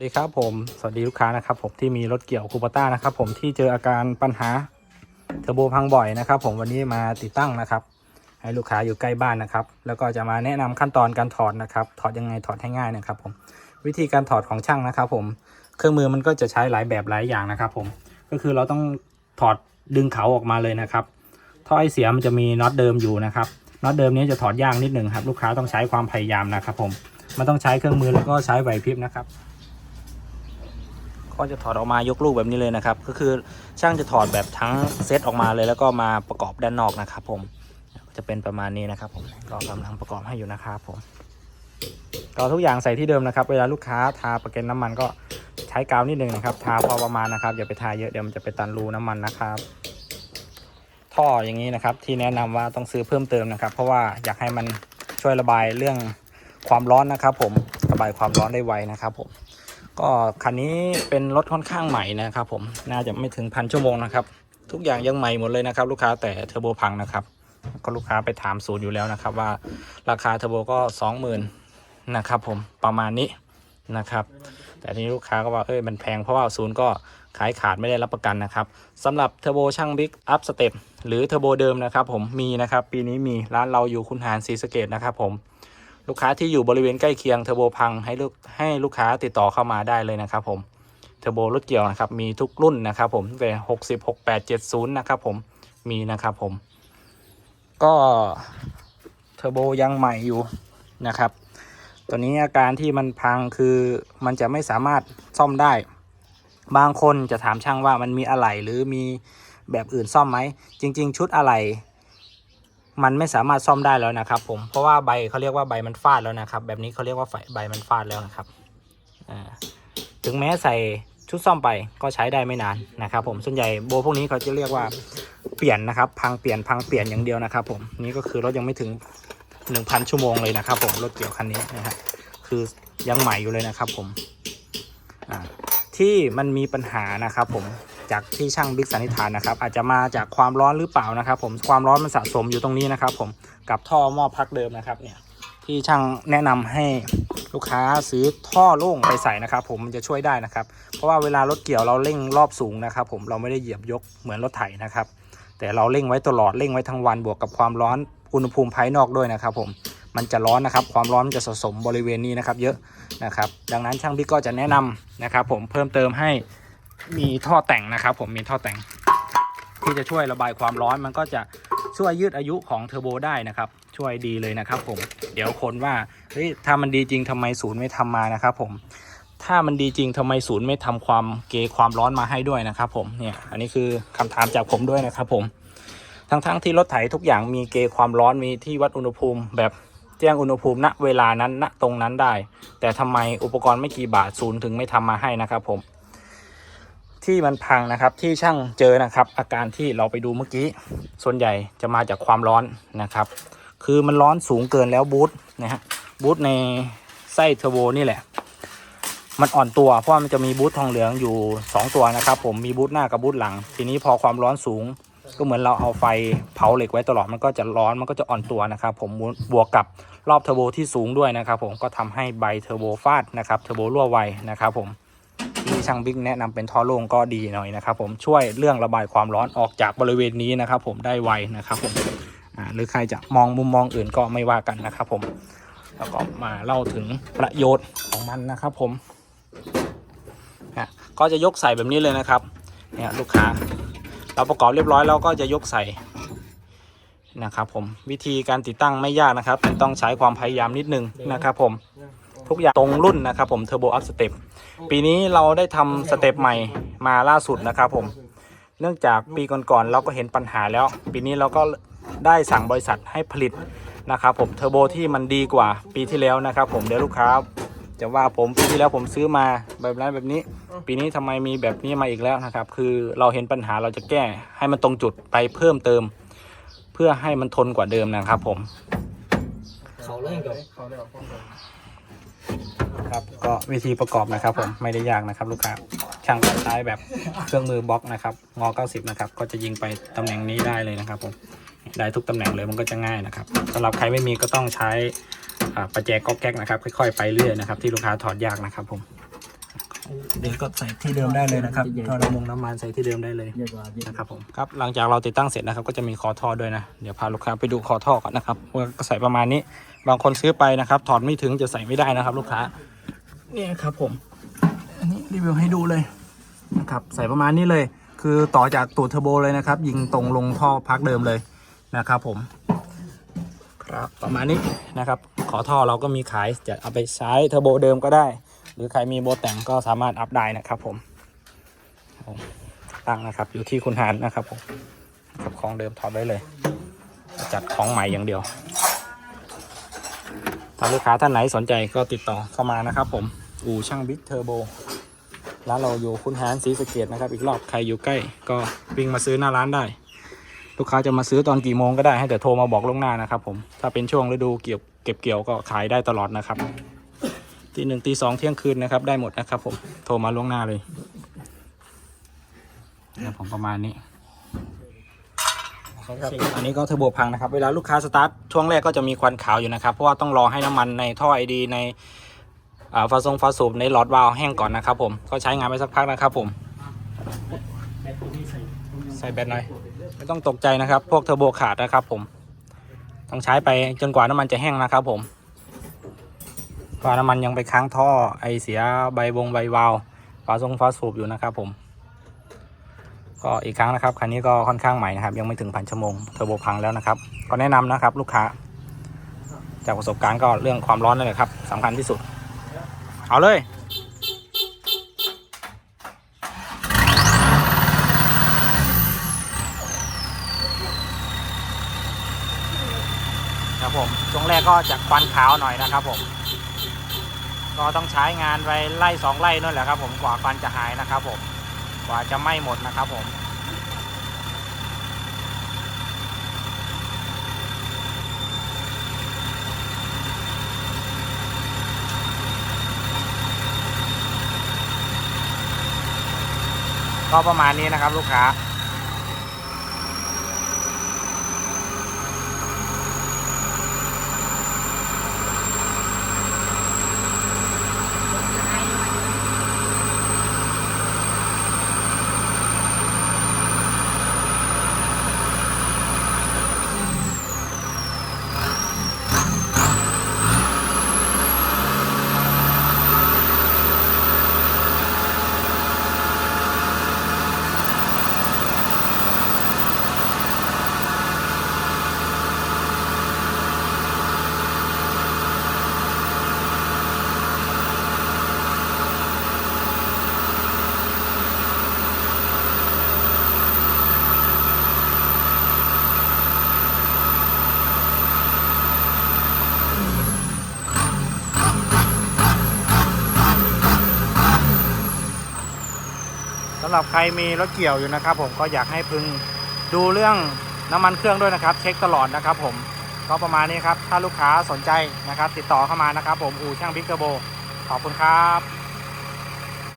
สวัสดีครับผมสวัสดีลูกค้านะครับผมที่มีรถเกี่ยวคูปต้านะครับผมที่เจออาการปัญหาเทอร์โบพังบ่อยนะครับผมวันนี้มาติดตั้งนะครับ ให้ลูกค้าอยู่ใกล้บ้านนะครับ แล้วก็จะมาแนะนำขั้นตอนการถอดนะครับ ถอดยังไงถอดให้ง่ายนะครับ ผมวิธีการถอดของช่างนะครับ ผมเครื่องมือมันก็จะใช้หลายแบบหลายอย่างนะครับผมก็คือเราต้องถอดดึงเขาออกมาเลยนะครับท่อไอเสียมันจะมีน็อตเดิมอยู่นะครับน็อตเดิมนี้จะถอดยากนิดหนึ่งครับลูกค้าต้องใช้ความพยายามนะครับ ผมมันต้องใช้เครื่องมือแล้วก็ใช้ไหวพริบนะครับ ก็จะถอดออกมายกลูกแบบนี้เลยนะครับ ก็คือช่างจะถอดแบบทั้งเซตออกมาเลย แล้วก็มาประกอบด้านนอกนะครับ ผมจะเป็นประมาณนี้นะครับผมก็กำลังประกอบให้อยู่นะครับผมก็ทุกอย่างใส่ที่เดิมนะครับ เวลาลูกค้าทาประเก็นน้ำมันก็ใช้กาวนิดนึงนะครับ ทาพอประมาณนะครับอย่าไปทาเยอะเดี๋ยวมันจะไปตันรูน้ำมันนะครับ ท่ออย่างนี้นะครับ ที่แนะนำว่าต้องซื้อเพิ่มเติมนะครับ เพราะว่าอยากให้มันช่วยระบายเรื่องความร้อนนะครับ ผมระบายความร้อนได้ไวนะครับผม ก็คันนี้เป็นรถค่อนข้างใหม่นะครับ ผมน่าจะไม่ถึงพันชั่วโมงนะครับ ทุกอย่างยังใหม่หมดเลยนะครับ ลูกค้าแต่เทอร์โบพังนะครับ ก็ลูกค้าไปถามศูนย์อยู่แล้วนะครับ ว่าราคาเทอร์โบก็สองหมื่นนะครับผมประมาณนี้นะครับ แต่ทีนี้ลูกค้าก็ว่าเอ้ยมันแพงเพราะว่าศูนย์ก็ขายขาดไม่ได้รับประกันนะครับสำหรับเทอร์โบช่างบิ๊กอัพสเต็ปหรือเทอร์โบเดิมนะครับ ผมมีนะครับ ปีนี้มีร้านเราอยู่คุณหารศรีสะเกดนะครับผม ลูกค้าที่อยู่บริเวณใกล้เคียงเทอร์โบพังให้ลูกให้ลูกค้าติดต่อเข้ามาได้เลยนะครับผมเทอร์โบรถเกี่ยวนะครับมีทุกรุ่นนะครับผมตั้งแต่หกสิบหกแปดเจ็ดศูนย์นะครับผมมีนะครับผม ก็เทอร์โบยังใหม่อยู่นะครับตัวนี้อาการที่มันพังคือมันจะไม่สามารถซ่อมได้ บางคนจะถามช่างว่ามันมีอะไหล่หรือมีแบบอื่นซ่อมไหม จริง ๆ ชุดอะไหล่ มันไม่สามารถซ่อมได้แล้วนะครับผมเพราะว่าใบเขาเรียกว่าใบมันฟาดแล้วนะครับ แบบนี้เขาเรียกว่าใบมันฟาดแล้วนะครับถึงแม้ใส่ชุดซ่อมไปก็ใช้ได้ไม่นานนะครับผมส่วนใหญ่โบพวกนี้เขาจะเรียกว่าเปลี่ยนนะครับ พังเปลี่ยนพังเปลี่ยนอย่างเดียวนะครับ ผมนี่ก็คือรถยังไม่ถึง 1,000 ชั่วโมงเลยนะครับ ผมรถเกี่ยวคันนี้นะฮะคือยังใหม่อยู่เลยนะครับ ผมที่มันมีปัญหานะครับ ผม จากที่ช่างบิ๊กสันนิษฐานนะครับ อาจจะมาจากความร้อนหรือเปล่านะครับ ผมความร้อนมันสะสมอยู่ตรงนี้นะครับ ผมกับท่อหม้อพักเดิมนะครับ เนี่ยที่ช่างแนะนำให้ลูกค้าซื้อท่อโล่งไปใส่นะครับ ผมมันจะช่วยได้นะครับ เพราะว่าเวลารถเกี่ยวเราเร่งรอบสูงนะครับ ผมเราไม่ได้เหยียบยกเหมือนรถไถนะครับ แต่เราเร่งไว้ตลอดเร่งไว้ทั้งวันบวกกับความร้อนอุณหภูมิภายนอกด้วยนะครับ ผมมันจะร้อนนะครับ ความร้อนมันจะสะสมบริเวณนี้นะครับ เยอะนะครับ ดังนั้นช่างบิ๊กก็จะแนะนำนะครับ ผมเพิ่มเติมให้ มีท่อแต่งนะครับ ผมมีท่อแต่ง ที่จะช่วยระบายความร้อนมันก็จะช่วยยืดอายุของเทอร์โบได้นะครับ ช่วยดีเลยนะครับ ผมเดี๋ยวคนว่าเฮ้ยถ้ามันดีจริงทำไมศูนย์ไม่ทำมานะครับ ผม ถ้ามันดีจริงทำไมศูนย์ไม่ทำความเกยความร้อนมาให้ด้วยนะครับ ผมเนี่ย อันนี้คือคำถามจากผมด้วยนะครับ ผม ทั้งๆทที่รถไถทุกอย่างมีเกยความร้อนมีที่วัดอุณหภูมิแบบแจ้งอุณหภูมิณเวลานั้นณตรงนั้นได้ แต่ทำไมอุปกรณ์ไม่กี่บาทศูนย์ถึงไม่ทำมาให้นะครับ ผม ที่มันพังนะครับที่ช่างเจอนะครับ อาการที่เราไปดูเมื่อกี้ ส่วนใหญ่จะมาจากความร้อนนะครับ คือมันร้อนสูงเกินแล้วบูทนะฮะบูทในไส้เทอร์โบนี่แหละ มันอ่อนตัวเพราะมันจะมีบูททองเหลืองอยู่ 2 ตัวนะครับ ผมมีบูทหน้ากับบูทหลัง ทีนี้พอความร้อนสูง ก็เหมือนเราเอาไฟเผาเหล็กไว้ตลอดมันก็จะร้อนมันก็จะอ่อนตัวนะครับ ผมบวกกับรอบเทอร์โบที่สูงด้วยนะครับ ผมก็ทำให้ใบเทอร์โบฟาดนะครับเทอร์โบรั่วไวนะครับ ผม ที่ช่างบิ๊กแนะนำเป็นท่อโล่งก็ดีหน่อยนะครับผมช่วยเรื่องระบายความร้อนออกจากบริเวณนี้นะครับผมได้ไวนะครับผมหรือใครจะมองมุมมองอื่นก็ไม่ว่ากันนะครับผมแล้วก็มาเล่าถึงประโยชน์ของมันนะครับผมอะก็จะยกใส่แบบนี้เลยนะครับเนี่ยลูกค้า เราประกอบเรียบร้อยแล้วก็จะยกใส่นะครับผมวิธีการติดตั้งไม่ยากนะครับ แต่ต้องใช้ความพยายามนิดนึงนะครับผมทุกอย่างตรงรุ่นนะครับผมเทอร์โบอัพสเต็ป ปีนี้เราได้ทำสเต็ปใหม่มาล่าสุดนะครับผม เนื่องจากปีก่อนๆเราก็เห็นปัญหาแล้ว ปีนี้เราก็ได้สั่งบริษัทให้ผลิตนะครับผมเทอร์โบที่มันดีกว่าปีที่แล้วนะครับผมเดี๋ยวลูกค้าจะว่าผมปีที่แล้วผมซื้อมาแบบนั้นแบบนี้ ปีนี้ทำไมมีแบบนี้มาอีกแล้วนะครับ คือเราเห็นปัญหาเราจะแก้ให้มันตรงจุดไปเพิ่มเติม เพื่อให้มันทนกว่าเดิมนะครับผมเขาเล่นกับ ครับก็วิธีประกอบนะครับผมไม่ได้ยากนะครับ ลูกค้าช่างก็ใช้แบบเครื่องมือบล็อกนะครับงอ 90 นะครับ ก็จะยิงไปตำแหน่งนี้ได้เลยนะครับผมได้ทุกตำแหน่งเลยมันก็จะง่ายนะครับสำหรับใครไม่มีก็ต้องใช้ประแจก๊อกแก๊กนะครับค่อยๆไปเรื่อยนะครับที่ลูกค้าถอดยากนะครับผม เดี๋ยวก็ใส่ที่เดิมได้เลยนะครับท่อน้ำมงน้ำมันใส่ที่เดิมได้เลยใหญ่กว่านะครับผมครับหลังจากเราติดตั้งเสร็จนะครับ ก็จะมีคอท่อด้วยนะเดี๋ยวพาลูกค้าไปดูคอท่อก่อนนะครับว่าก็ใส่ประมาณนี้ บางคนซื้อไปนะครับ ถอดไม่ถึงจะใส่ไม่ได้นะครับ ลูกค้านี่ครับผมอันนี้รีวิวให้ดูเลยนะครับใส่ประมาณนี้เลย คือต่อจากตูดเทอร์โบเลยนะครับ ยิงตรงลงท่อพักเดิมเลยนะครับผมครับประมาณนี้นะครับ ขอท่อเราก็มีขายจะเอาไปใช้เทอร์โบเดิมก็ได้ หรือใครมีโบแต่งก็สามารถอัพได้นะครับผมตั้งนะครับ อยู่ที่คุณหานนะครับผมกับของเดิมถอดไว้เลย จัดของใหม่อย่างเดียวถ้าลูกค้าท่านไหนสนใจก็ติดต่อเข้ามานะครับผมอู่ช่างบิ๊กเทอร์โบร้านเราอยู่คุณหานศรีสเกดนะครับ อีกรอบใครอยู่ใกล้ ก็วิ่งมาซื้อหน้าร้านได้ ลูกค้าจะมาซื้อตอนกี่โมงก็ได้ให้แต่โทรมาบอกล่วงหน้านะครับผมถ้าเป็นช่วงฤดูเกี่ยวเก็บเกี่ยวก็ขายได้ตลอดนะครับ ตีหนึ่งตีสองเที่ยงคืนนะครับ ได้หมดนะครับ ผมโทรมาล่วงหน้าเลยนะครับผมประมาณนี้ครับอันนี้ก็เทอร์โบพังนะครับ เวลาลูกค้าสตาร์ทช่วงแรกก็จะมีควันขาวอยู่นะครับ เพราะว่าต้องรอให้น้ำมันในท่อไอดีในอ่าฟาซงฟาสูบในหลอดวาล์วแห้งก่อนนะครับ ผมก็ใช้งานไปสักพักนะครับ ผม ใส่แบตหน่อยไม่ต้องตกใจนะครับ พวกเทอร์โบขาดนะครับ ผม ต้องใช้ไปจนกว่าน้ำมันจะแห้งนะครับ ผม กว่าน้ำมันยังไปค้างท่อไอเสียใบวงใบวาล์วฝาทรงฝาสูบอยู่นะครับผม ก็อีกครั้งนะครับคันนี้ก็ค่อนข้างใหม่นะครับ ยังไม่ถึงพันชั่วโมงเทอร์โบพังแล้วนะครับ ก็แนะนำนะครับ ลูกค้า จากประสบการณ์ก็เรื่องความร้อนนั่นแหละครับสำคัญที่สุด เอาเลยครับผมช่วงแรกก็จะควันขาวหน่อยนะครับผม ก็ต้องใช้งานไปไล่สองไล่นั่นแหละครับ ผมกว่าควันจะหายนะครับผมกว่าจะไหม้หมดนะครับผมก็ประมาณนี้นะครับลูกค้า สำหรับใครมีรถเกี่ยวอยู่นะครับ ผมก็อยากให้พึงดูเรื่องน้ำมันเครื่องด้วยนะครับ เช็คตลอดนะครับ ผมก็ประมาณนี้ครับถ้าลูกค้าสนใจนะครับ ติดต่อเข้ามานะครับ ผมอู่ช่างบิ๊กเกอร์โบขอบคุณครับ